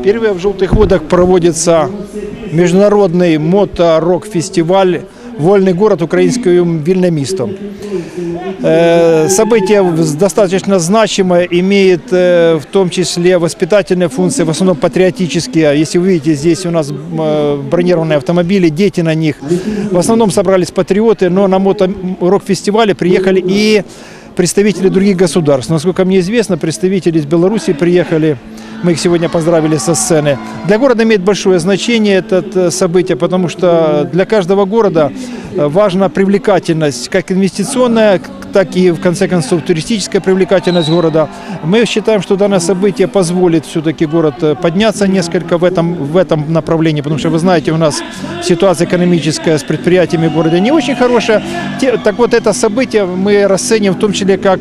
Впервые в «Желтых водах» проводится международный мото-рок-фестиваль «Вольный город украинским вильное место». Э, Событие достаточно значимое, имеет э, в том числе воспитательные функции, в основном патриотические. Если вы видите, здесь у нас э, бронированные автомобили, дети на них. В основном собрались патриоты, но на мото-рок-фестивале приехали и представители других государств. Насколько мне известно, представители из Беларуси приехали. Мы их сегодня поздравили со сцены. Для города имеет большое значение это э, событие, потому что для каждого города э, важна привлекательность, как инвестиционная, так и, в конце концов, туристическая привлекательность города. Мы считаем, что данное событие позволит все-таки город э, подняться несколько в этом, в этом направлении, потому что, вы знаете, у нас ситуация экономическая с предприятиями в городе не очень хорошая. Так вот, это событие мы расценим в том числе как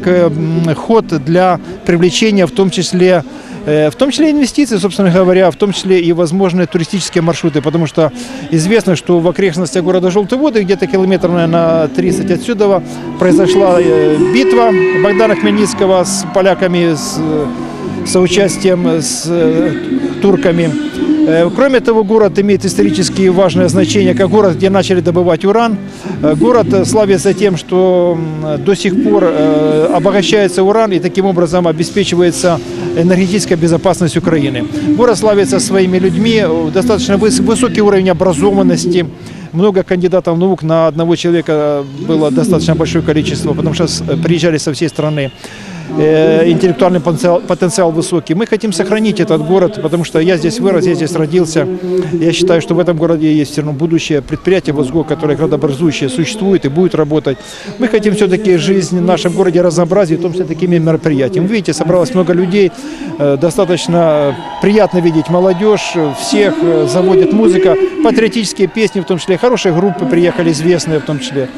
ход для привлечения, в том числе В том числе инвестиции, собственно говоря, в том числе и возможные туристические маршруты, потому что известно, что в окрестностях города Желтые воды, где-то километров, наверное, на 30 отсюда, произошла э, битва Богдана Хмельницкого с поляками, с э, соучастием с э, турками. Э, Кроме того, город имеет исторически важное значение, как город, где начали добывать уран. Э, Город э, славится тем, что до сих пор э, обогащается уран и таким образом обеспечивается энергетическая безопасность Украины. Город славится своими людьми, достаточно выс- высокий уровень образованности. Много кандидатов наук на одного человека было достаточно большое количество, потому что приезжали со всей страны. Э, Интеллектуальный потенциал, потенциал высокий. Мы хотим сохранить этот город, потому что я здесь вырос, я здесь родился. Я считаю, что в этом городе есть все равно будущее. Предприятие ВОЗГО, которое градообразующее, существует и будет работать. Мы хотим все-таки жизнь в нашем городе разнообразить, в том числе такими мероприятиями. Видите, собралось много людей. Э, Достаточно приятно видеть молодежь. Всех э, заводит музыка. Патриотические песни, в том числе хорошие группы приехали, известные в том числе.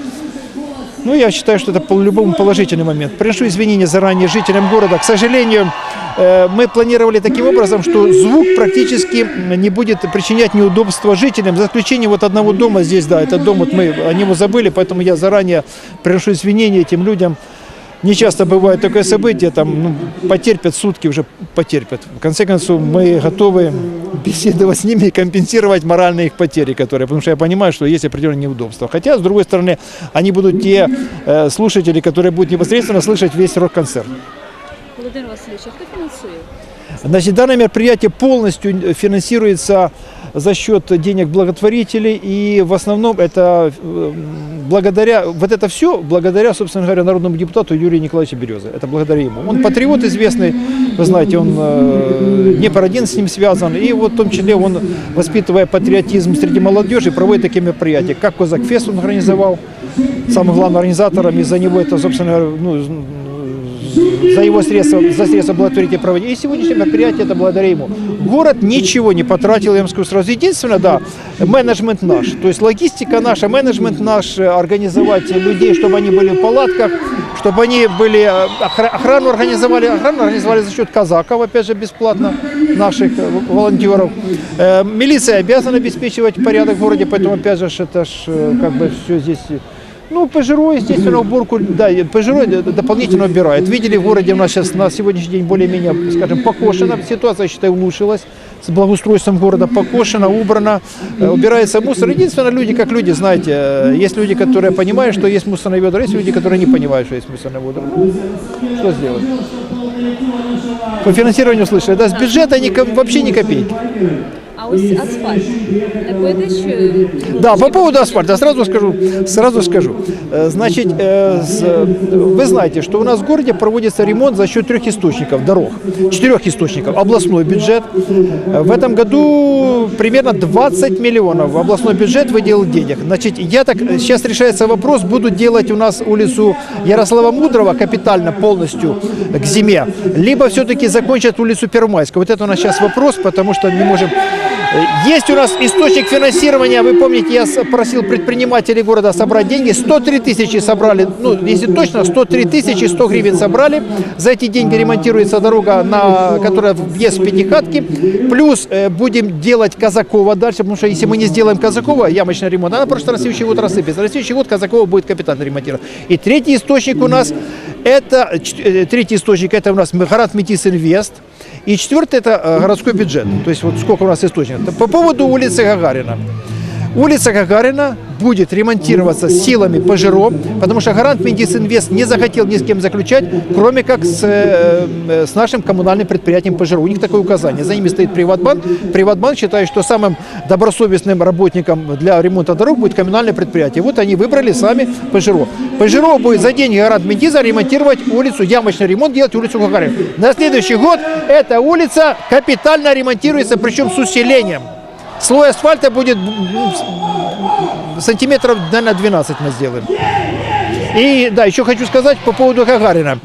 Ну, я считаю, что это по-любому положительный момент. Приношу извинения заранее жителям города. К сожалению, э, мы планировали таким образом, что звук практически не будет причинять неудобства жителям, за исключением вот одного дома здесь, да, этот дом, вот мы о него забыли, поэтому я заранее приношу извинения этим людям. Не часто бывает такое событие, там ну, потерпят сутки, уже потерпят. В конце концов, мы готовы беседовать с ними и компенсировать моральные их потери, которые, потому что я понимаю, что есть определенные неудобства. Хотя, с другой стороны, они будут те э, слушатели, которые будут непосредственно слышать весь рок-концерт. Володимир Васильович, а хто фінансує? Значит, данное мероприятие полностью финансируется за счет денег благотворителей и в основном это благодаря, вот это все благодаря, собственно говоря, народному депутату Юрию Николаевичу Березе. Это благодаря ему. Он патриот известный, вы знаете, он э, не один с ним связан. И вот в том числе он, воспитывая патриотизм среди молодежи, проводит такие мероприятия. Как Козак Фест он организовал, самым главным организатором, из-за него это, собственно говоря, ну, за его средства, за средства благотворительности проводить. И сегодняшнее мероприятие это благодаря ему. Город ничего не потратил, я вам скажу сразу. Единственное, да, менеджмент наш. То есть логистика наша, менеджмент наш, э, организовать людей, чтобы они были в палатках, чтобы они были, э, охра- охрану организовали, охрану организовали за счет казаков, опять же, бесплатно, наших э, волонтеров. Милиция обязана обеспечивать порядок в городе, поэтому, опять же, это ж э, как бы все здесь ну, Пежеро, естественно, уборку, да, д- дополнительно убирает. Видели, в городе у нас сейчас на сегодняшний день более-менее, скажем, покошено. Ситуация, я считаю, улучшилась. С благоустройством города покошено, убрано, э, убирается мусор. Единственное, люди как люди, знаете, э, есть люди, которые понимают, что есть мусорные ведра, есть люди, которые не понимают, что есть мусорные ведра. Что сделать? По финансированию слышали, да, с бюджета ни, вообще ни копейки. А ось асфальт. Що Да, по поводу асфальта сразу скажу, сразу скажу. Э, Значит, э, вы знаете, что у нас в городе проводится ремонт за счет трех источников дорог, четырех источников. Областной бюджет. Э, В этом году примерно 20 миллионов областной бюджет выделил денег. Значит, я так, сейчас решается вопрос, будут делать у нас улицу Ярослава Мудрого капитально полностью к зиме, либо все-таки закончат улицу Первомайскую. Вот это у нас сейчас вопрос, потому что не можем Э, Есть у нас источник финансирования. Вы помните, я просил предпринимателей города собрать деньги. 103 тысячи собрали, ну, если точно, 103 тысячи 100 гривен собрали. За эти деньги ремонтируется дорога, на, которая въезд в Пятихатки. Плюс э, будем делать Казакова дальше, потому что если мы не сделаем Казакова, ямочный ремонт, она просто на следующий год рассыпется. На следующий год Казакова будет капитально ремонтировать. И третий источник у нас, это, э, третий источник, это у нас Гарат Метис Инвест. И четвертое – это э, городской бюджет. То есть вот сколько у нас источников. По поводу улицы Гагарина. Улица Гагарина будет ремонтироваться силами ПЖРО, потому что гарант Миндисинвест не захотел ни с кем заключать, кроме как с, э, э, с нашим коммунальным предприятием ПЖРО. У них такое указание. За ними стоит Приватбанк. Приватбанк считает, что самым добросовестным работником для ремонта дорог будет коммунальное предприятие. Вот они выбрали сами ПЖРО. ПЖРО будет за деньги гарант Миндиза ремонтировать улицу, ямочный ремонт делать улицу Гагарина. На следующий год эта улица капитально ремонтируется, причем с усилением. Слой асфальта будет сантиметров, наверное, 12 мы сделаем. И да, еще хочу сказать по поводу Гагарина.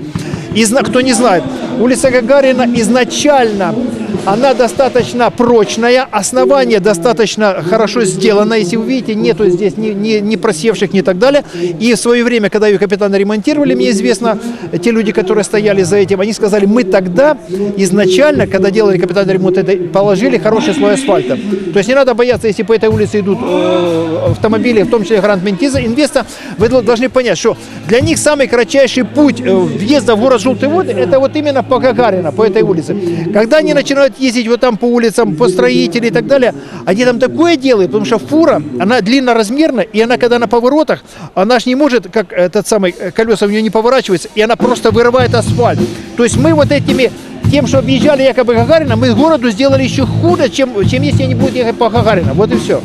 И зна- кто не знает, улица Гагарина изначально она достаточно прочная, основание достаточно хорошо сделано, если вы видите, нету здесь ни, ни, ни просевших, ни так далее. И в свое время, когда ее капитально ремонтировали, мне известно, те люди, которые стояли за этим, они сказали, мы тогда изначально, когда делали капитальный ремонт, это положили хороший слой асфальта. То есть не надо бояться, если по этой улице идут э, автомобили, в том числе Гранд Ментиза, инвеста, вы дол- должны понять, что для них самый кратчайший путь э, въезда в город Желтый Вод, это вот именно по Гагарина, по этой улице. Когда они начинают ездить вот там по улицам, по строителям и так далее, они там такое делают, потому что фура, она длинноразмерна, и она, когда на поворотах, она ж не может, как этот самый, э, колеса у нее не поворачиваются, и она просто вырывает асфальт. То есть мы вот этими тем, что объезжали якобы Гагарина, мы городу сделали еще хуже, чем, чем если они будут ехать по Гагарина. Вот и все.